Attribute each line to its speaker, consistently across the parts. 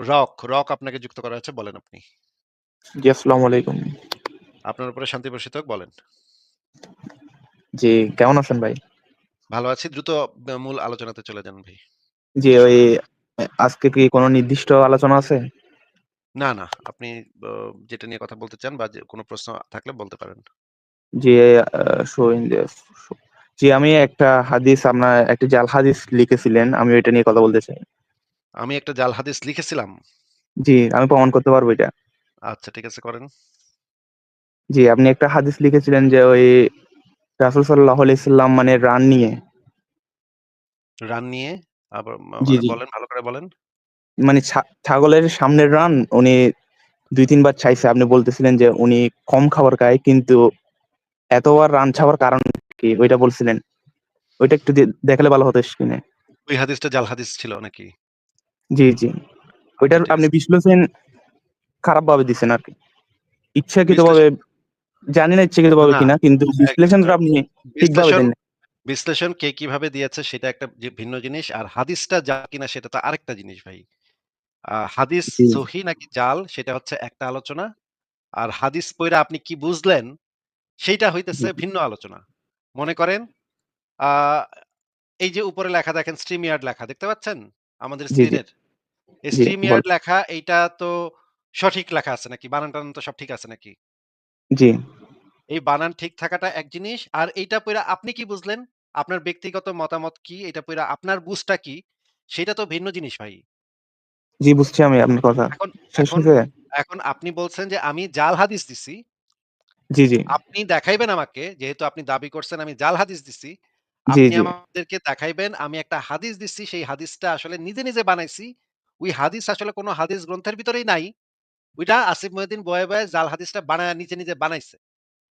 Speaker 1: Rock, rock আপনাকে যুক্ত করা হয়েছে। বলেন আপনি।
Speaker 2: জি, আসসালামু আলাইকুম।
Speaker 1: আপনার উপরে শান্তি বর্ষিত হোক। বলেন।
Speaker 2: জি, কেমন আছেন ভাই?
Speaker 1: ভালো আছি। দ্রুত মূল আলোচনাতে চলে যান ভাই।
Speaker 2: জি, ওই আজকে কি কোনো নির্দিষ্ট আলোচনা আছে?
Speaker 1: না, না। আপনি যেটা নিয়ে কথা বলতে চান বা যে কোন প্রশ্ন থাকলে বলতে পারেন।
Speaker 2: দিস জি, আমি একটা হাদিস আপনার একটি জাল হাদিস লিখেছিলেন। আমি ওইটা নিয়ে কথা বলতে চাই।
Speaker 1: আমি একটা জাল হাদিস লিখেছিলাম?
Speaker 2: জি, আমি প্রমাণ করতে পারব এটা।
Speaker 1: আচ্ছা ঠিক আছে করেন।
Speaker 2: জি, আপনি একটা হাদিস লিখেছিলেন যে ওই রাসূল সাল্লাল্লাহু আলাইহি সাল্লাম মানে রান নিয়ে
Speaker 1: রান নিয়ে আবার
Speaker 2: জি,
Speaker 1: মানে
Speaker 2: জি।
Speaker 1: বলেন ভালো করে বলেন।
Speaker 2: মানে ছা ছাগলের সামনের রান উনি দুই তিনবার চাইছে। আপনি বলতেছিলেন যে উনি কম খাবার খায় কিন্তু এতবার রান চাওয়ার কারণ কি? ওইটা বলছিলেন। ওইটা একটু দে দেখালে ভালো হতো স্ক্রিনে।
Speaker 1: ওই হাদিসটা জাল হাদিস ছিল নাকি?
Speaker 2: জি, জি।
Speaker 1: আচ্ছা
Speaker 2: ওইটার
Speaker 1: ঠিক
Speaker 2: আপনি। বিশ্লেষণ খারাপভাবে দিছেন আরকি। ইচ্ছাকৃতভাবে
Speaker 1: বিশ্লেষণ
Speaker 2: জানি না ইচ্ছাকৃতভাবে
Speaker 1: না,
Speaker 2: কিনা কিন্তু বিশ্লেষণটা আপনি ঠিকভাবে দেন
Speaker 1: বিশ্লেষণ কে কীভাবে দিয়েছে সেটা একটা যে ভিন্ন জিনিস। আর হাদিসটা জাল কিনা সেটা তো আরেকটা জিনিস ভাই। হাদিস সহি নাকি জাল সেটা হচ্ছে একটা আলোচনা। আর হাদিস পইড়া আপনি কি বুঝলেন সেইটা হইতেছে ভিন্ন আলোচনা। মনে করেন এই যে উপরে লেখা দেখেন StreamYard লেখা দেখতে পাচ্ছেন? আমাদের। স্ক্রিনের?
Speaker 2: বল
Speaker 1: StreamYard লেখা এইটা তো সঠিক লেখা আছে নাকি? বানান-টানান তো সব ঠিক আছে নাকি?
Speaker 2: জি।
Speaker 1: এই বানান ঠিক থাকাটা এক জিনিস। আর এইটা আপনি কি বুঝলেন? আপনার ব্যক্তিগত মতামত কি? এটা আপনার বুঝটা কি? সেটা তো ভিন্ন জিনিস ভাই।
Speaker 2: জি, বুঝছি আমি আপনার কথা।
Speaker 1: এখন আপনি বলছেন যে আমি জাল হাদিস দিছি।
Speaker 2: জি, জি।
Speaker 1: আপনি দেখাইবেন আমাকে যেহেতু আপনি দাবি করছেন আমি জাল হাদিস দিছি। আপনি আমাদেরকে দেখাইবেন আমি একটা হাদিস দিছি সেই হাদিসটা আসলে নিজে, নিজে বানাইছি। ওই হাদিস আসলে কোন হাদিস গ্রন্থের ভিতরেই নাই। ওইটা আসিফ মহিউদ্দিন বয়ে, বয়ে জাল হাদিসটা বানায়া নিজে, নিজে বানাইছে।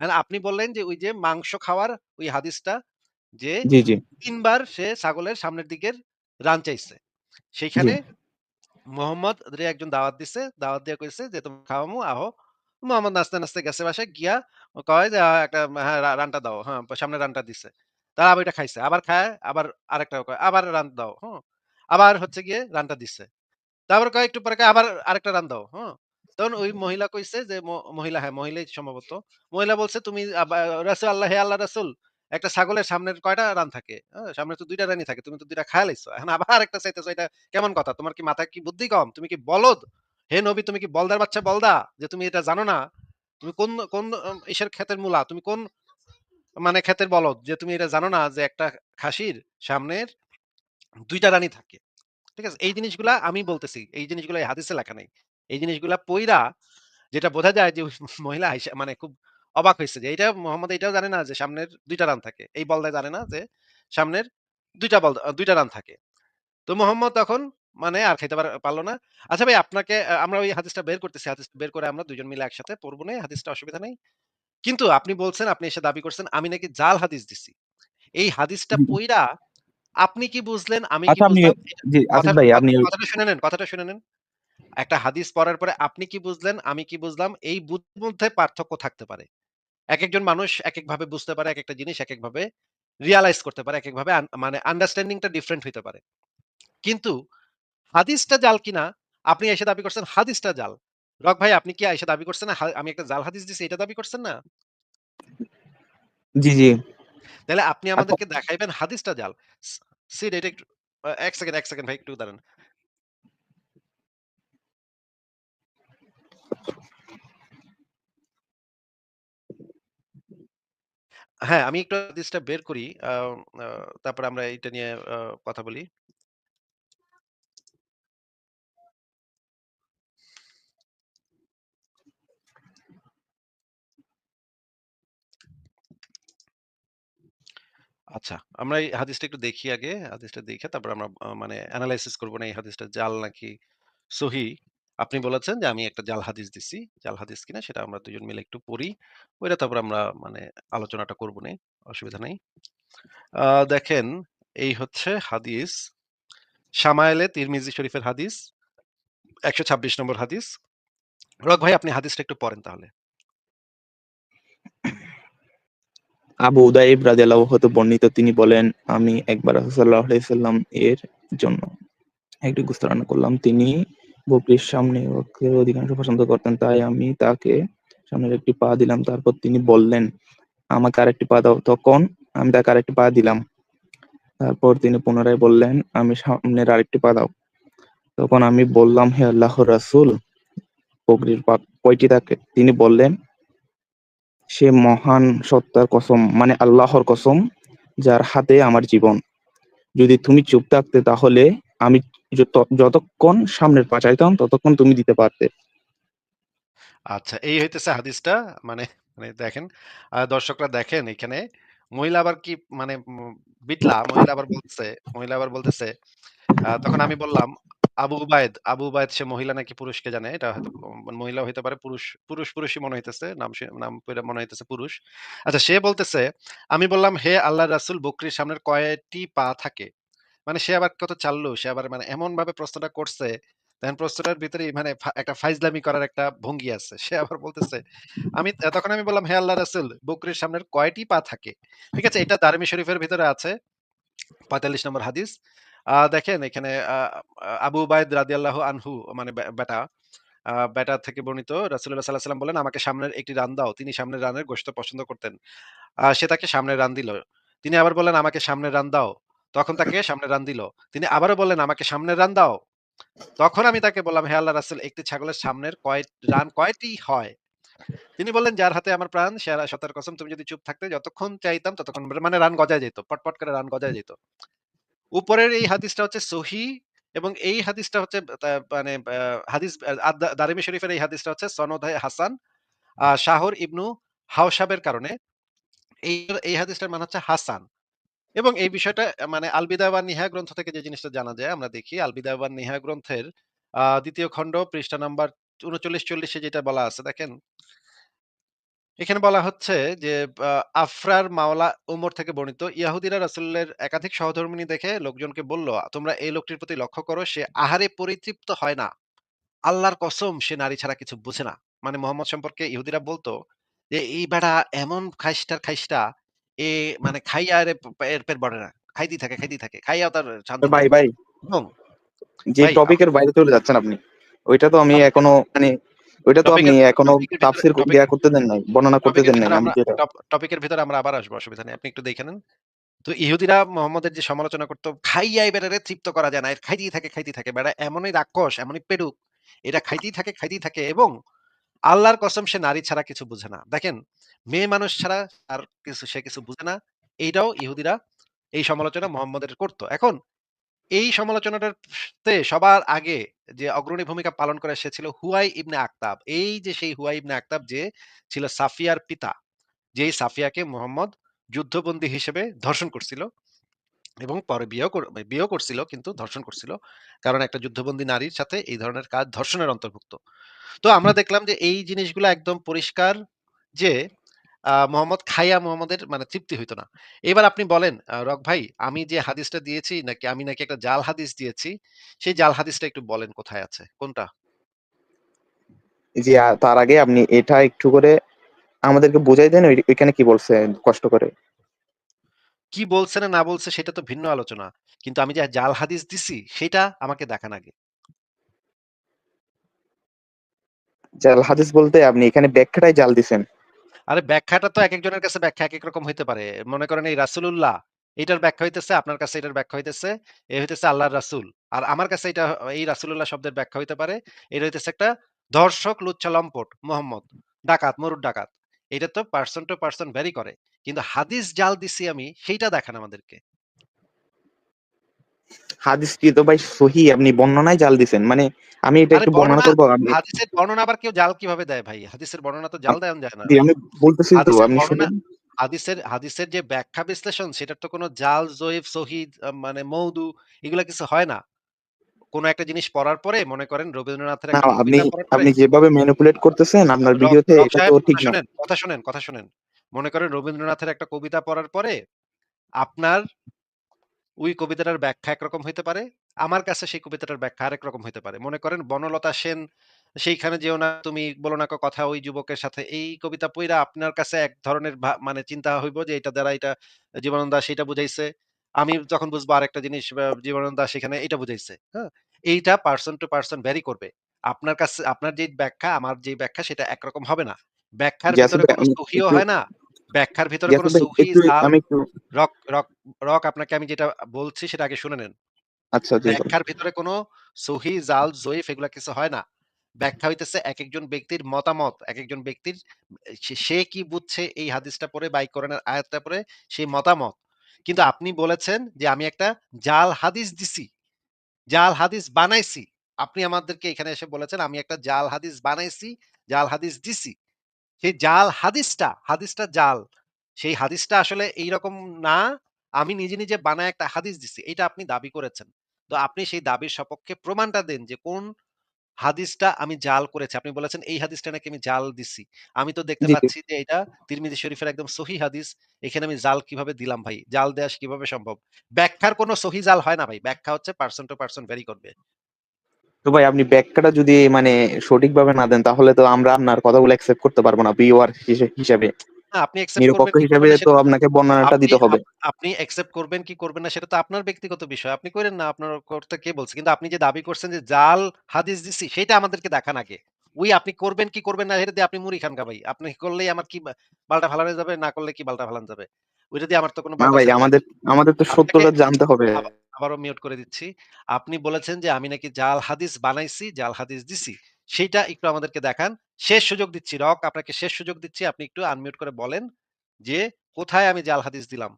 Speaker 1: এখন আপনি বললেন যে ওই যে মাংস খাওয়ার ওই হাদিসটা যে
Speaker 2: জি, জি।
Speaker 1: ৩ বার সে ছাগলের সামনের দিকের রান চাইছে।
Speaker 2: জি।
Speaker 1: সেইখানে মোহাম্মদ রে একজন দাওয়াত দিছে। দাওয়াত দিয়া কইছে যে, "তোমাকে খাওয়ামু আহো।" মোহাম্মদ নাচতে, নাচতে গেছে বাসায় গিয়া কয় যে, আ একটা হ্যাঁ, রা রানটা দাও। হ্যাঁ, সামনে রানটা দিছে। তারা আবার ওইটা খাইছে। আবার খায় আবার আরেকটা কয়, "আবার রান দাও।" হুম? আবার হচ্ছে গিয়ে রানটা দিছে। তারপর কয় একটু পরে "আবার আরেকটা রান দাও।" হুম? তখন ওই মহিলা কইছে যে মহিলা হ্যাঁ, মহিলাই সম্ভবত। মহিলা বলছে, "তুমি রাসূল আল্লাহ হে আল্লাহর রাসূল, একটা ছাগলের সামনের কয়টা রান থাকে? হ্যাঁ? সামনে তো ২ টা রানই থাকে। তুমি তো ২ টা খায়া লাইছো। এখন আবার আরেকটা চাইতেছো এটা কেমন কথা? তোমার কি মাথায় কি বুদ্ধি কম? তুমি কি বলদ? হে নবী তুমি কি বলদার বাচ্চা বলদা? যে তুমি এটা জানো না? তুমি কোন কোন ইসের ক্ষেতের মূলা? তুমি কোন মানে ক্ষেতের বলদ যে তুমি এটা জানো না যে একটা খাসির সামনের ২ টা রানই থাকে।" ঠিক আছে? এই জিনিসগুলা আমি বলতেছি। এই জিনিসগুলা এই হাদিসে লেখা নাই। এই জিনিসগুলা পইড়া যেটা বোঝা যায় যে মহিলা আইসা মানে খুব অবাক হইছে যে এইটা মোহাম্মদ এটাও জানে না যে সামনের ২ টা রান থাকে। এই বলদায় জানে না যে সামনের ২ টা বল ২ টা রান থাকে। তো মোহাম্মদ তখন মানে আর খাইতে পার পারল না। আচ্ছা ভাই আপনাকে আমরা ওই হাদিসটা বের করতেছি। হাদিসটা বের করে আমরা ২ জন মিলে একসাথে পড়বনে হাদিসটা অসুবিধা নাই। কিন্তু আপনি বলছেন আপনি এসে দাবি করছেন আমি নাকি জাল হাদিস দিছি। এই হাদিসটা। পইড়া আপনি কি বুঝলেন, আমি কি
Speaker 2: আচ্ছা
Speaker 1: বুঝলাম
Speaker 2: জি, আসিফ ভাই আপনি
Speaker 1: কথাটা শুনে নেন, কথাটা শুনে নেন। একটা হাদিস পড়ার পরে আপনি কি বুঝলেন, আমি কি বুঝলাম এই বুঝির মধ্যে পার্থক্য থাকতে পারে। একেকজন মানুষ একেকভাবে বুঝতে পারে, একেকটা জিনিস একেকভাবে রিয়ালাইজ করতে পারে, একেকভাবে ভাবে মানে আন্ডারস্ট্যান্ডিং টা ডিফারেন্ট হইতে পারে। কিন্তু হাদিসটা জাল কিনা আপনি এসে দাবি করছেন হাদিসটা জাল। রক ভাই আপনি কি আইসা দাবি করছেন আমি একটা জাল হাদিস দিছি এটা দাবি করছেন না?
Speaker 2: জি, জি।
Speaker 1: তাইলে আপনি আমাদেরকে দেখাইবেন হাদিসটা জাল। সিড এটা একটু এক সেকেন্ড, এক সেকেন্ড ভাই একটু দাঁড়ান। হ্যাঁ, আমি একটু হাদিসটা বের করি। তারপরে আমরা এটা নিয়ে কথা বলি। আচ্ছা, আমরা এই হাদিসটা একটু দেখি আগে। হাদিসটা দেখে তারপর আমরা মানে এনালাইসিস করব না এই হাদিসটা জাল নাকি সহি। আপনি বলেছেন যে আমি একটা জাল হাদিস দিছি। জাল হাদিস কিনা সেটা আমরা ২ জন মিলে একটু পড়ি। পইড়া তারপর আমরা মানে আলোচনাটা করব করবনে। অসুবিধা নাই। দেখেন এই হচ্ছে হাদিস। শামায়েলে তিরমিজি শরীফের হাদিস। ১২৬ নম্বর হাদিস। রক ভাই আপনি হাদিসটা একটু পড়েন তাহলে।
Speaker 2: আবু উদাইব রাদিয়াল্লাহু হতে বর্ণিত তিনি বলেন, "আমি একবার রাসূল সাল্লাল্লাহু আলাইহি সাল্লাম এর জন্য একটি গোশত রান্না করলাম। তিনি বকরীর সামনে অধিকাংশ পছন্দ করতেন তাই আমি তাকে সামনের একটি পা দিলাম। তারপর তিনি বললেন আমাকে আরেকটি পা দাও। তখন আমি তাকে আরেকটি পা দিলাম। তারপর তিনি পুনরায় বললেন আমি সামনের আরেকটি পা দাও। তখন আমি বললাম হে আল্লাহর রাসূল বকরীর পা কয়টি থাকে? তিনি বললেন সে মহান সত্তার কসম মানে আল্লাহর কসম, যার হাতে আমার জীবন। যদি তুমি চুপ থাকতে, তাহলে আমি যতক্ষণ সামনের পা চাইতাম, ততক্ষণ তুমি দিতে পারতে।
Speaker 1: আচ্ছা এই হইতেছে হাদিসটা মানে মানে দেখেন দর্শকরা দেখেন এখানে, মহিলা আবার কি মানে বিটলা, মহিলা আবার বলতেছে, মহিলা আবার বলতেছে তখন আমি বললাম আবু উবায়দ আবু উবায়দ সে মহিলা নাকি পুরুষকে জানে? এটা হয়তো মহিলা হইতে পারে, পুরুষ পুরুষ, পুরুষই মনে হইতেছে, নাম সে- নাম পইরা মনে হইতেছে পুরুষ। আচ্ছা সে বলতেছে, আমি বললাম, হে আল্লাহ রাসূল, বকরির সামনের কয়টি পা থাকে? মানে সে আবার কত চাললো, সে আবার মানে এমন ভাবে প্রশ্নটা করছে দেখেন প্রশ্নটার ভিতরে মানে একটা ফাইজলামি করার একটা ভঙ্গি আছে। সে আবার বলতেছে, আমি, তখন আমি বললাম, হে আল্লাহ রাসূল, বকরির সামনের কয়টি পা থাকে? ঠিক আছে, এটা দারমি শরীফের ভিতরে আছে। পঁয়তাল্লিশ নম্বর হাদিস। দেখেন এখানে আবু উবায়দ রাদিয়াল্লাহু আনহু মানে বেটা বেটা থেকে বর্ণিত রাসূলুল্লাহ সাল্লাল্লাহু আলাইহি সাল্লাম বলেন, আমাকে সামনের একটি রান দাও। তিনি সামনের রানের গোশত পছন্দ করতেন। সে তাকে সামনের রান দিল। তিনি আবার বললেন, আমাকে সামনের রান দাও। তখন তাকে সামনে রান দিল। তিনি আবারও বললেন, আমাকে সামনের রান দাও। তখন আমি তাকে বললাম, হে আল্লাহ রাসূল, একটি ছাগলের সামনের কয় রান কয়টি হয়? তিনি বললেন, যার হাতে আমার প্রাণ, সে আর সতার কসম, তুমি যদি চুপ থাকতে যতক্ষণ চাইতাম, ততক্ষণ মানে রান গজায় যেত, পটপট করে রান গজায় যেত। উপরের এই হাদিসটা হচ্ছে সহি এবং এই হাদিসটা হচ্ছে মানে হাদিস দারিমি শরীফের এই হাদিসটা হচ্ছে সনদ হাসান শাহর ইবনু হাওসাবের কারণে। এই এই হাদিসটার মানে হচ্ছে হাসান এবং এই বিষয়টা মানে আলবিদা বা নিহা গ্রন্থ থেকে যে জিনিসটা জানা যায়, আমরা দেখি, আলবিদা বা নিহা গ্রন্থের দ্বিতীয় খণ্ড পৃষ্ঠা নাম্বার উনচল্লিশ, চল্লিশে যেটা বলা আছে, দেখেন এখানে বলা হচ্ছে যে আহ, আফরার মাওলা উমর থেকে বর্ণিত ইয়াহুদিরা রাসূলের একাধিক সহধর্মিণী দেখে লোকজনকে বলল তোমরা এই লোকটির প্রতি লক্ষ্য করো সে আহারে পরিতৃপ্ত হয় না। আল্লাহর কসম সে নারী ছাড়া কিছু বুঝে না। মানে মোহাম্মদ সম্পর্কে ইহুদিরা বলতো যে এই বেটা এমন খাইস্টার খাইস্টা এ মানে খাইয়া এর এর পেট বড়ে না। খাইতেই থাকে খাইতেই থাকে। খাইয়া তার শান্তি
Speaker 2: ভাই
Speaker 1: নাই
Speaker 2: ভাই
Speaker 1: এবং
Speaker 2: যে
Speaker 1: ভাই
Speaker 2: টপিকের বাইরে চলে যাচ্ছেন আপনি ওইটা তো আমি এখনও মানে ওইটা তো আপনি
Speaker 1: এখনও
Speaker 2: তাফসির করতে দেন নাই বর্ণনা করতে দেন নাই আমি যেটা
Speaker 1: টপিকের ভিতরে আমরা আবার আসব অসুবিধা নেই আপনি একটু দেখে নেন। তো ইহুদিরা মোহাম্মদের যে সমালোচনা করতো খাইয়াই বেড়ারে তৃপ্ত করা যায় না এর খাইতেই থাকে খাইতেই থাকে বেড়া এমনই রাক্ষস এমনই পেডুক এটা খাইতেই থাকে খাইতেই থাকে এবং আল্লাহর কসম সে নারী ছাড়া কিছু বুঝে না। দেখেন মেয়ে মানুষ ছাড়া আর কিছু সে কিছু বুঝে না এইটাও ইহুদিরা এই সমালোচনা মোহাম্মদের করতো। এখন এই সমালোচনাটাতে সবার আগে যে অগ্রণী ভূমিকা পালন করে সে ছিল হুয়াই ইবনে আক্তাব। এই যে সেই হুয়াই ইবনে আক্তাব যে ছিল সাফিয়ার পিতা যেই সাফিয়াকে মোহাম্মদ যুদ্ধবন্দী হিসেবে ধর্ষণ করছিল এবং পরে বিয়েও বিয়েও করছিল কিন্তু ধর্ষণ করছিল। কারণ একটা যুদ্ধবন্দী নারীর সাথে এই ধরনের কাজ ধর্ষণের অন্তর্ভুক্ত। তো আমরা দেখলাম যে এই জিনিসগুলো একদম পরিষ্কার যে মোহাম্মদ খাইয়া মোহাম্মদের মানে তৃপ্তি হইতো না। এবার আপনি বলেন রক ভাই আমি যে হাদিসটা দিয়েছি নাকি আমি নাকি একটা জাল হাদিস দিয়েছি সেই জাল হাদিসটা একটু বলেন কোথায় আছে? কোনটা?
Speaker 2: আ- তার আগে আপনি এটা একটু করে আমাদেরকে বুঝাই দেন ওইখানে কি বলছে কষ্ট করে।
Speaker 1: কি বলছে না না বলছে সেটা তো ভিন্ন আলোচনা। কিন্তু আমি যে জাল হাদিস দিছি সেটা আমাকে দেখান আগে।
Speaker 2: জাল হাদিস বলতে আপনি এখানে ব্যাখ্যাটাই জাল দিছেন।
Speaker 1: আরে ব্যাখ্যাটা তো এক একজনের কাছে ব্যাখ্যা এক এক রকম হইতে পারে। মনে করেন এই রাসূলুল্লাহ এটার ব্যাখ্যা হইতেছে, আপনার কাছে এটার ব্যাখ্যা হইতেছে, এ হইতেছে আল্লাহর রাসূল। আর আমার কাছে এটা, এই রাসূলুল্লাহ শব্দের ব্যাখ্যা হইতে পারে, এটা হইতেছে একটা ধর্ষক, লুচ্ছা, লম্পট, মোহাম্মদ, ডাকাত, মরুর ডাকাত। এটা তো পার্সন টু পার্সন ভ্যারি করে। কিন্তু হাদিস জাল দিছি আমি, সেইটা দেখান আমাদেরকে।
Speaker 2: হাদিস কি তো ভাই সহি আপনি বর্ণনায় জাল দিছেন। মানে আমি এটা একটু বর্ণনা করব
Speaker 1: হাদিসের বর্ণনা আবার কেউ জাল কীভাবে দেয় ভাই? হাদিসের বর্ণনা তো জাল দেওয়া যায় না।
Speaker 2: আমি বলতেছি তো আপনি
Speaker 1: বর্ণনা হাদিসের হাদিসের যে ব্যাখ্যা বিশ্লেষণ সেটার তো কোনো জাল জয়ীফ সহিদ মানে মৌদু এগুলা কিছু হয় না। কোনো একটা জিনিস পড়ার পরে মনে করেন রবীন্দ্রনাথের
Speaker 2: আপনি আপনি যেভাবে ম্যানিপুলেট করতেছেন আপনার ভিডিওতে এটা তো ঠিক না।
Speaker 1: শুনেন কথা শুনেন কথা শুনেন। মনে করেন রবীন্দ্রনাথের একটা কবিতা পড়ার পরে আপনার ওই কবিতাটার ব্যাখ্যা একরকম হইতে পারে আমার কাছে সেই কবিতাটার ব্যাখ্যা আরেক রকম হইতে পারে মনে করেন বনলতা সেন সেইখানে যেও না তুমি বলো না কথা ওই যুবকের সাথে এই কবিতা পইরা আপনার কাছে এক ধরনের মানে চিন্তা হইব যে এটা দ্বারা এটা জীবনানন্দ দাশ সেটা বুঝাইছে আমি যখন বুঝব আরেকটা জিনিস জীবনানন্দ দাশ সেখানে এটা বুঝাইছে হ্যাঁ এইটা পারসন টু পারসন ভ্যারি করবে। আপনার কাছে আপনার যে ব্যাখ্যা, আমার যে ব্যাখ্যা সেটা একরকম হবে না। ব্যাখ্যার ভিতরে কোনো সহিও হয় না। ব্যাখ্যার ভিতরে কোনো জাল,
Speaker 2: আমি
Speaker 1: রক রক রক আপনাকে আমি যেটা বলছি সেটা আগে শুনে নেন।
Speaker 2: আচ্ছা
Speaker 1: ব্যাখ্যার ভিতরে কোনো সহি, জাল, জয়ীফ এগুলা কিছু হয় না। ব্যাখ্যা হইতেছে একেকজন ব্যক্তির মতামত, একেকজন ব্যক্তির সে কি বুঝছে এই হাদিসটা পড়ে বা কোরআনের আয়াতটা পড়ে সেই মতামত। কিন্তু আপনি বলেছেন যে আমি একটা জাল হাদিস দিছি। জাল হাদিস বানাইছি। আপনি আমাদেরকে এখানে এসে বলেছেন আমি একটা জাল হাদিস বানাইছি, জাল হাদিস দিছি। সেই জাল হাদিসটা, হাদিসটা জাল। সেই হাদিসটা আসলে এইরকম না। আমি নিজে, নিজে বানায় একটা হাদিস দিছি। এটা আপনি দাবি করেছেন। তো আপনি সেই দাবির সপক্ষে প্রমাণটা দেন যে কোন হাদিসটা আমি জাল করেছি। আপনি বলেছেন এই হাদিসটা নাকি আমি জাল দিছি। আমি তো দেখতে। পাচ্ছি যে এটা তিরমিজি শরীফের একদম সহি হাদিস। এখানে আমি জাল কীভাবে দিলাম ভাই? জাল দেয়া কীভাবে সম্ভব? ব্যাখ্যার কোনো সহি জাল হয় না ভাই। ব্যাখ্যা হচ্ছে পারসন টু পারসন ভ্যারি করবে।
Speaker 2: তো ভাই আপনি ব্যাখ্যাটা যদি মানে সঠিকভাবে না দেন তাহলে তো আমরা আপনার কথাগুলো অ্যাকসেপ্ট করতে পারব না ভিউয়ার হিসেবে।
Speaker 1: আপনি
Speaker 2: নিরপেক্ষ হিসেবে তো আপনাকে বর্ণনাটা দিতে হবে।
Speaker 1: আপনি অ্যাকসেপ্ট করবেন কি করবেন না সেটা তো আপনার ব্যক্তিগত বিষয়। আপনি কইরেন না আপনার করতে কে বলছে? কিন্তু আপনি যে দাবি করছেন যে জাল হাদিস দিছি সেটা আমাদেরকে দেখান আগে। ওই আপনি করবেন কি করবেন না এটা দিয়ে আপনি মুড়ি খান ভাই। আপনি করলেই আমার কি বালটা ফালানো যাবে, না করলে কি বালটা ফালানো যাবে। ওইটা দিয়ে আমার তো কোনো
Speaker 2: ভাই আমাদের আমাদের তো সত্যটা জানতে হবে।
Speaker 1: আবা আবারও মিউট করে দিচ্ছি। আপনি বলেছেন যে আমি নাকি জাল হাদিস বানাইছি, জাল হাদিস দিছি। সেইটা একটু আমাদেরকে দেখান। শেষ সুযোগ দিচ্ছি। রক আপনাকে শেষ সুযোগ দিচ্ছি। আপনি একটু আনমিউট করে বলেন যে কোথায় আমি জাল হাদিস দিলাম?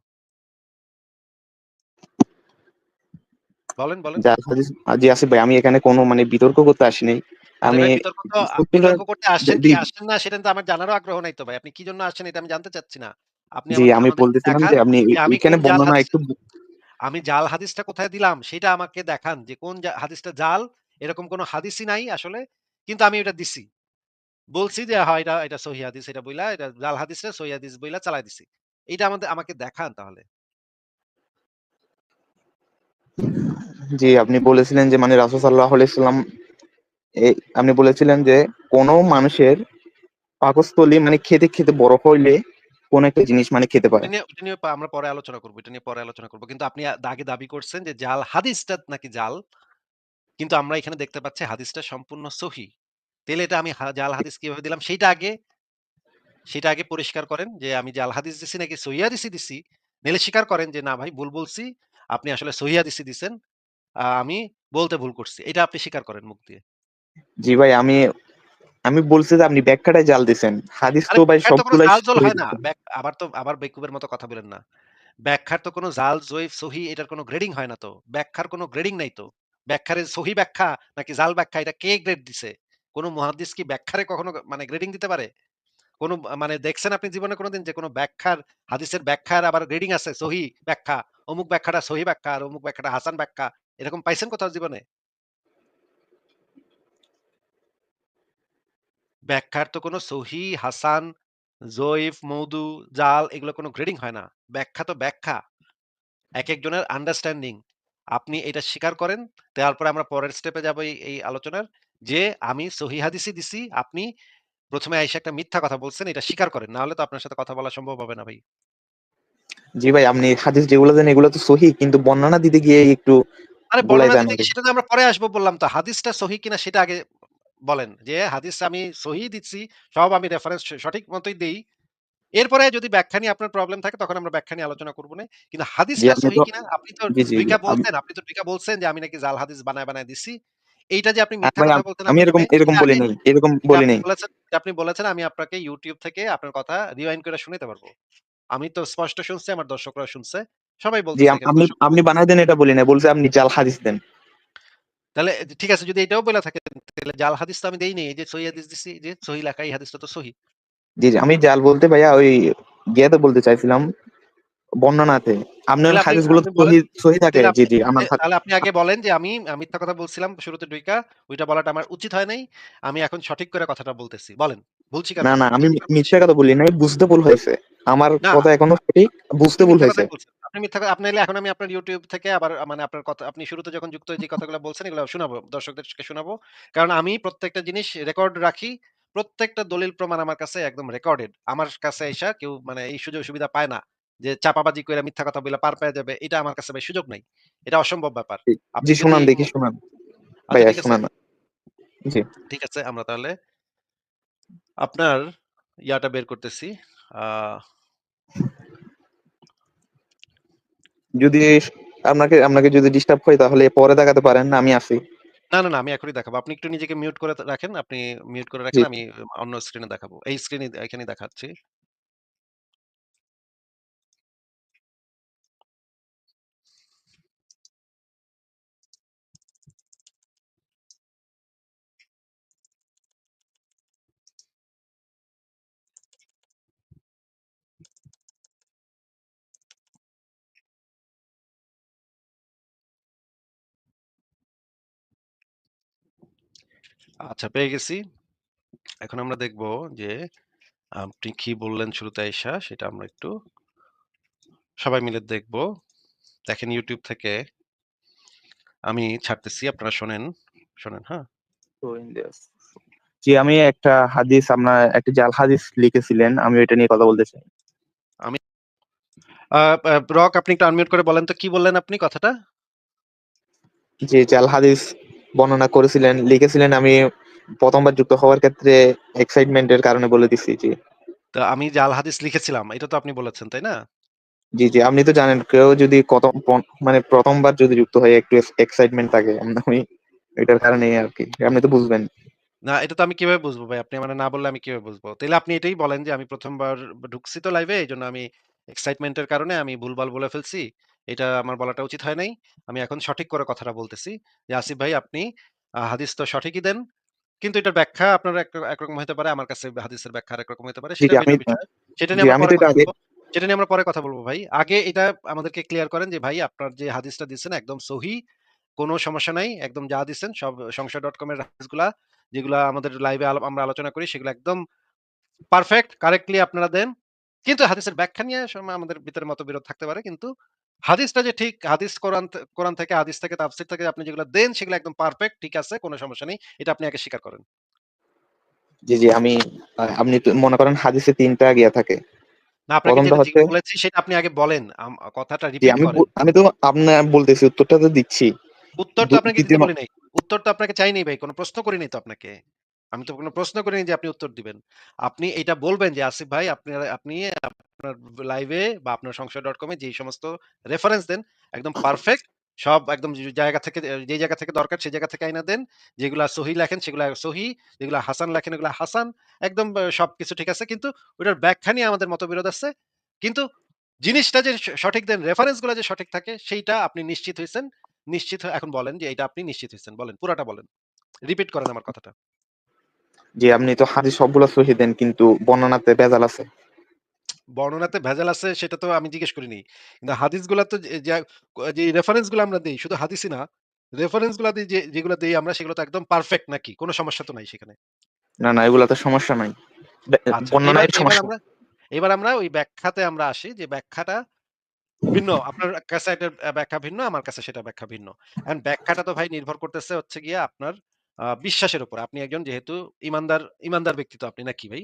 Speaker 1: বলেন, বলেন।
Speaker 2: জাল হাদিস জি আসিফ ভাই আমি এখানে কোনো মানে বিতর্ক করতে আসি নাই। আমি
Speaker 1: বিতর্ক করতে আসছেন কি
Speaker 2: জি,
Speaker 1: আসছেন না সেটা তো আমার জানারও আগ্রহ নাই তো ভাই। আপনি কি জন্য আসছেন এটা আমি জানতে চাচ্ছি না। আপনি
Speaker 2: জি আমি বলতেছিলাম যে আপনি
Speaker 1: জাল
Speaker 2: বর্ণনা একটু
Speaker 1: আমি জাল হাদিসটা কোথায় দিলাম সেটা আমাকে দেখান যে কোন হাদিসটা জাল। এরকম কোন হাদিসই নাই আসলে। কিন্তু আমি এটা দিছি। বলছি যে হ্যাঁ, এটা এটা সহি হাদিস এটা বইলা এটা জাল হাদিসটা সহি হাদিস বইলা চালায় দিছি। এইটা আমাদের আমাকে দেখান তাহলে।
Speaker 2: জি আপনি বলেছিলেন যে মানে রাসূল সাল্লাল্লাহু আলাইহি সাল্লাম আপনি বলেছিলেন যে কোন মানুষের পাকস্থলী মানে খেতে, খেতে বড় হইলে কোন একটা জিনিস মানে খেতে পারে।
Speaker 1: ওটা নিয়ে আমরা পরে আলোচনা করব। এটা নিয়ে পরে আলোচনা করব। কিন্তু আপনি আগে দাবি করছেন যে জাল হাদিসটা নাকি জাল। কিন্তু আমরা এখানে দেখতে পাচ্ছি হাদিসটা সম্পূর্ণ সহি। তাইলে এটা আমি জাল হাদিস কীভাবে দিলাম সেইটা আগে সেটা আগে পরিষ্কার করেন যে আমি জাল হাদিস দিছি নাকি সহি হাদিসই দিছি। নাইলে স্বীকার করেন যে না ভাই ভুল বলছি। আপনি আসলে সহি হাদিসই দিছেন। আমি বলতে ভুল করছি। এটা আপনি স্বীকার করেন মুখ দিয়ে।
Speaker 2: জি ভাই আমি আমি বলছি যে আপনি ব্যাখ্যাটাই জাল দিছেন। হাদিস তো ভাই সবগুলাই সহি
Speaker 1: হয় না। আবার তো আবার বেকুবের মতো কথা বলেন না। ব্যাখ্যার তো কোনো জাল, জয়ীফ, সহি এটার কোনো গ্রেডিং হয় না তো। ব্যাখ্যার কোনো গ্রেডিং নাই তো। ব্যাখ্যার সহি ব্যাখ্যা নাকি জাল ব্যাখ্যা এটা কে গ্রেড দিছে? কোন মুহাদ্দিস কি ব্যাখ্যারে কখনো মানে গ্রেডিং দিতে পারে? কোন মানে দেখছেন আপনি জীবনে কোনদিন যে কোনো ব্যাখ্যার হাদিসের ব্যাখ্যার আবার গ্রেডিং আছে সহি ব্যাখ্যা, অমুক ব্যাখ্যাটা সহি ব্যাখ্যা আর অমুক ব্যাখ্যাটা হাসান ব্যাখ্যা। এরকম পাইছেন কোথাও জীবনে? ব্যাখ্যার তো কোনো সহি, হাসান, জয়ীফ, মওদু, জাল এগুলো কোনো গ্রেডিং হয় না। ব্যাখ্যা তো ব্যাখ্যা। একেকজনের আন্ডারস্ট্যান্ডিং। আপনি এটা স্বীকার করেন। তারপরে আমরা পরের স্টেপে যাব এই, এই আলোচনার যে আমি সহি হাদিসই দিছি। আপনি ১ম এ আইসা একটা মিথ্যা কথা বলছেন এটা স্বীকার করেন। না হলে তো আপনার সাথে কথা বলা সম্ভব হবে না ভাই।
Speaker 2: জি ভাই আপনি হাদিস যেগুলো দেন এগুলো তো সহি কিন্তু বর্ণনা দিতে গিয়ে একটু
Speaker 1: আরে বর্ণনা দিতে। সেটা তো আমরা পরে আসব বললাম তো। হাদিসটা সহি কিনা সেটা আগে বলেন। যে হাদিস আমি সহি দিচ্ছি, সব আমি রেফারেন্স সঠিক মতই দেই। এরপরে যদি ব্যাখ্যা নিয়ে আপনার প্রবলেম থাকে তখন আমরা ব্যাখ্যা নিয়ে আলোচনা করব নে। কিন্তু
Speaker 2: জি
Speaker 1: হাদিসটা সহি কিনা আপনি তো
Speaker 2: আম
Speaker 1: বলছেন, আপনি তো ঢুইকা বলছেন যে আমি নাকি জাল হাদিস বানায়, বানায় দিছি। এইটা যে আপনি মিথ্যা কথা বলছেন
Speaker 2: আমি এরকম এরকম বলি নাই। এরকম বলি নাই।
Speaker 1: আপনি বলেছেন আমি আপনাকে ইউটিউব থেকে আপনার কথা রিওয়াইন্ড করে শুনাইতে পারব আমি তো স্পষ্ট শুনছি, আমার দর্শকরা শুনছে। সবাই এখানে
Speaker 2: আপনি আপনি। বানায় দেন এটা বলি নাই। বলছি আপনি জাল হাদিস দেন।
Speaker 1: তাহলে ঠিক আছে যদি এটাও বলা থাকেন তাহলে জাল হাদিস তো আমি দেই। এই যে সহি হাদিস দিছি যে সহি লেখা এই হাদিসটা তো সহি।
Speaker 2: জি, জি। আমি জাল বলতে ভাইয়া ওই গিয়াতে বলতে চাইছিলাম বর্ণনাতে। আপনার
Speaker 1: আপনি
Speaker 2: ওই
Speaker 1: হাদিসগুলো
Speaker 2: সহি সহি থাকে। জি, জি। আমার
Speaker 1: তাহলে আপনি আগে বলেন যে আমি আমি মিথ্যা কথা বলছিলাম শুরুতে ঢুইকা। ওইটা বলাটা আমার উচিত হয় নাই। আমি এখন সঠিক করে কথাটা বলতেছি। বলেন। স্বীকার
Speaker 2: না, না আমি মিথ্যা কথা বলি নাই। বুঝতে ভুল হয়েছে। আমার কথা এখনও সঠিক। বুঝতে ভুল হয়েছে।
Speaker 1: আপনি মিথ্যা কথা আপনি নাইলে এখন আমি আপনার YouTube থেকে আবার মানে আপনার কথা আপনি শুরুতে যখন যুক্ত যে কথাগুলো বলছেন এগুলো শোনাবো। দর্শকদেরকে শোনাবো। কারণ আমি প্রত্যেকটা জিনিস রেকর্ড রাখি। প্রত্যেকটা দলিল প্রমাণ আমার কাছে একদম রেকর্ডেড। আমার কাছে আইসা কেউ মানে এই সুযোগ সুবিধা পায় না। যে চাপাবাজি করে মিথ্যা কথা বইলা পার পেয়ে যাবে। এটা আমার কাছে ভাই সুযোগ নাই। এটা অসম্ভব ব্যাপার। আপনি
Speaker 2: শোনান দেখি শোনান।
Speaker 1: আচ্ছা।
Speaker 2: জি।
Speaker 1: ঠিক আছে আমরা তাহলে আপনার ইয়াটা বের করতেছি।
Speaker 2: যদি আপনাকে আপনাকে যদি ডিস্টার্ব হয় তাহলে পরে দেখাতে পারেন। আমি আসি
Speaker 1: না, না, না আমি এখনই দেখাবো। আপনি একটু নিজেকে মিউট করে রাখেন। আপনি মিউট করে রাখেন। আমি অন্য স্ক্রিনে দেখাবো। এই স্ক্রিনে এখানে দেখাচ্ছি। আচ্ছা পেয়ে গেছি। এখন আমরা দেখব যে আপনি কি বললেন শুরুতে আইসা সেটা আমরা একটু সবাই মিলে দেখব। দেখেন ইউটিউব থেকে আমি ছাড়তেছি আপনারা শোনেন। শোনেন, হ্যাঁ?
Speaker 2: জি, আমি একটা হাদিস আপনার একটা জাল হাদিস লিখেছিলেন। আমি ওইটা নিয়ে কথা বলতে চাই।
Speaker 1: আমি রক আপনি একটু আনমিউট করে বলেন তো কি বললেন আপনি কথাটা?
Speaker 2: জি, জাল হাদিস বর্ণনা করেছিলেন, লিখেছিলেন আমি ১ম বার যুক্ত হওয়ার ক্ষেত্রে এক্সাইটমেন্টের কারণে বলে দিছি। জি।
Speaker 1: তো আমি জাল হাদিস লিখেছিলাম। এটা তো আপনি বলেছেন, তাই না?
Speaker 2: জি, জি। আপনি তো জানেন কেউ যদি কত মানে ১ম বার যদি যুক্ত হয় একটু এক্সাইটমেন্ট থাকে। আমি এটার কারণেই আরকি। আপনি তো বুঝবেন।
Speaker 1: না, এটা তো আমি কীভাবে বুঝব ভাই? আপনি মানে না বললে আমি কীভাবে বুঝব? তাহলে আপনি এটাই বলেন যে আমি প্রথমবার ঢুকছি তো লাইভে এই জন্য আমি এক্সাইটমেন্ট এর কারণে আমি ভুলভাল বলে ফেলছি। এটা আমার বলাটা উচিত হয় নাই। আমি এখন সঠিক করে কথাটা বলতেছি। যে আসিফ ভাই আপনি হাদিস তো সঠিকই দেন। কিন্তু এটার ব্যাখ্যা আপনার একরকম হইতে পারে। আমার কাছে হাদিসের ব্যাখ্যা আরেক রকম হইতে পারে। সেটা। সেটা নিয়ে আমরা পরে কথা
Speaker 2: আগে
Speaker 1: সেটা নিয়ে আমরা পরে কথা বলব ভাই। আগে এটা আমাদেরকে ক্লিয়ার করেন যে ভাই আপনার যে হাদিসটা দিচ্ছেন একদম সহি। কোনো সমস্যা নাই। একদম যা দিচ্ছেন সব সংশয়.com এর হাদিসগুলা যেগুলা আমাদের লাইভে আমরা আলোচনা করি সেগুলো একদম পারফেক্ট কারেক্টলি আপনারা দেন। কিন্তু হাদিসের ব্যাখ্যা নিয়ে আমাদের ভিতরে মতবিরোধ থাকতে পারে। কিন্তু হাদিসটা যে ঠিক হাদিস কোরআন কোরআন থেকে হাদিস থেকে তাফসীর থেকে আপনি যেগুলো দেন সেগুলো একদম পারফেক্ট ঠিক আছে। কোন সমস্যা নেই। এটা আপনি আগে স্বীকার করেন।
Speaker 2: জি, জি। আমি আপনি মনে করেন হাদিসে ৩ টা ইয়া থাকে।
Speaker 1: না আপনাকে বলেছি সেটা আপনি আগে বলেন। কথাটা রিপিট
Speaker 2: আমি
Speaker 1: করেন।
Speaker 2: আমি তো আপনার বলতেছি উত্তরটা তো দিচ্ছি।
Speaker 1: উত্তর তো আপনাকে
Speaker 2: ২য়
Speaker 1: দিতে বলি নাই। উত্তর তো আপনাকে চাই নাই ভাই। কোন প্রশ্ন করি নাই তো আপনাকে। আমি তো কোনো প্রশ্ন করিনি যে আপনি উত্তর দিবেন। আপনি এটা বলবেন যে আসিফ ভাই আপনি আপনি আপনার লাইভে বা আপনার সংশয়.com এ যেই সমস্ত রেফারেন্স দেন একদম পারফেক্ট। সব একদম জায়গা থেকে যেই জায়গা থেকে দরকার সেই জায়গা থেকে আইনা দেন। যেগুলা সহি লেখেন সেগুলা সহি, যেগুলা হাসান লেখেন এগুলা হাসান। একদম আ সবকিছু ঠিক আছে। কিন্তু ওটার ব্যাখ্যা নিয়ে আমাদের মতবিরোধ আছে। কিন্তু জিনিসটা যে সঠিক দেন রেফারেন্সগুলা যে সঠিক থাকে সেইটা আপনি নিশ্চিত হয়েছেন নিশ্চিত এখন বলেন যে এটা আপনি নিশ্চিত হয়েছেন বলেন পুরাটা বলেন। রিপিট করেন আমার কথাটা।
Speaker 2: জি, আপনি তো হাদিস সবগুলা সহি দেন কিন্তু বর্ণনাতে ভেজাল আছে।
Speaker 1: বর্ণনাতে ভেজাল আছে সেটা তো আমি জিজ্ঞেস করিনি। কিন্তু হাদিসগুলা তো যে যা যে রেফারেন্সগুলা আমরা দেই শুধু হাদিসই না। রেফারেন্সগুলা দিয়ে যে যেগুলা দেই আমরা সেগুলো তো একদম পারফেক্ট নাকি? কোন সমস্যা তো নাই সেখানে।
Speaker 2: না, না এগুলাতে সমস্যা নাই। বে
Speaker 1: আচ্ছা এবার
Speaker 2: বর্ণনায়
Speaker 1: এবার
Speaker 2: সমস্যা।
Speaker 1: আমরা এবার আমরা ওই ব্যাখ্যাতে আমরা আসি যে ব্যাখ্যাটা ভিন্ন। আপনার কাছে আ ব্যাখ্যা ভিন্ন, আমার কাছে সেটা ব্যাখ্যা ভিন্ন। এখন ব্যাখ্যাটা তো ভাই নির্ভর করতেছে হচ্ছে গিয়ে আপনার বিশ্বাসের উপর। আপনি একজন যেহেতু ইমানদার ইমানদার ব্যক্তি তো আপনি নাকি ভাই?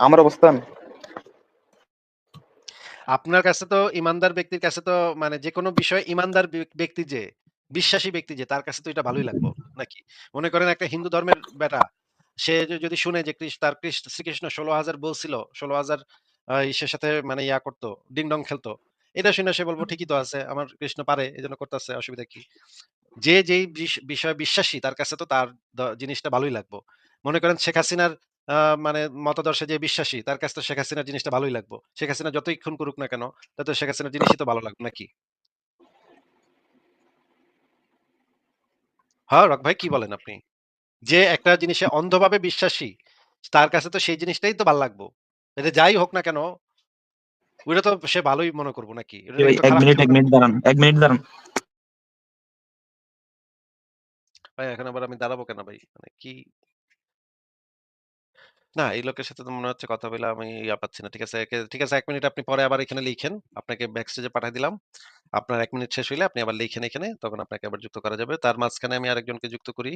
Speaker 2: আমার অবস্থান?
Speaker 1: আপনার কাছে তো ইমানদার ব্যক্তির কাছে তো মানে যেকোনো বিষয়ে ইমানদার ব্যক্তি যে, বিশ্বাসী ব্যক্তি যে তার কাছে তো এটা ভালোই লাগবো, নাকি? মনে করেন একটা হিন্দু ধর্মের বেটা, সে যদি শুনে যে তার কৃষ শ্রীকৃষ্ণ ১৬,০০০ বউ ছিল, ১৬,০০০ আ ইসের সাথে মানে ইয়া করতো ডিং-ডং খেলতো। এটা শুনে সে বলব ঠিকই তো আছে। আমার কৃষ্ণ পারে, এজন্য করতেছে, অসুবিধা কি? যে যেই বিষ বিষয়ে বিশ্বাসী তার কাছে তো তার জিনিসটা ভালোই লাগবো। মনে করেন শেখ হাসিনার মানে মতাদর্শে যে বিশ্বাসী তার কাছে তো শেখ হাসিনার জিনিসটা ভালোই লাগবো। শেখ হাসিনা যতই খুন করুক না কেন, তাতে শেখ হাসিনার জিনিসই তো ভালো লাগবে নাকি? হ্যাঁ, রক ভাই কি বলেন আপনি? যে একটা জিনিসে অন্ধভাবে বিশ্বাসী, তার কাছে তো সেই জিনিসটাই তো ভালো লাগবো। এটা যাই হোক না কেন, ওইটা তো সে ভালোই মনে করব নাকি?
Speaker 2: জি
Speaker 1: এটা
Speaker 2: ভাই
Speaker 1: নিয়ে তো
Speaker 2: ১
Speaker 1: খারাপ
Speaker 2: মিনিট,
Speaker 1: কেন
Speaker 2: ১
Speaker 1: লাগবে?
Speaker 2: মিনিট দাঁড়ান, ১ মিনিট দাঁড়ান।
Speaker 1: ভাই এখন আবার আমি দাঁড়াবো কেন ভাই? মানে কি না, এই লোকের সাথে তো মনে হচ্ছে কথা বলে আমি ইয়া পাচ্ছি না। ঠিক আছে, ঠিক আছে এক মিনিট আপনি পরে আবার এখানে লিখেন। আপনাকে ব্যাক স্টেজে পাঠায় দিলাম। আপনার এক মিনিট শেষ হইলে আপনি আবার লিখেন এখানে। তখন আপনাকে আবার যুক্ত করা যাবে। তার মাঝখানে আমি আরেকজনকে যুক্ত করি।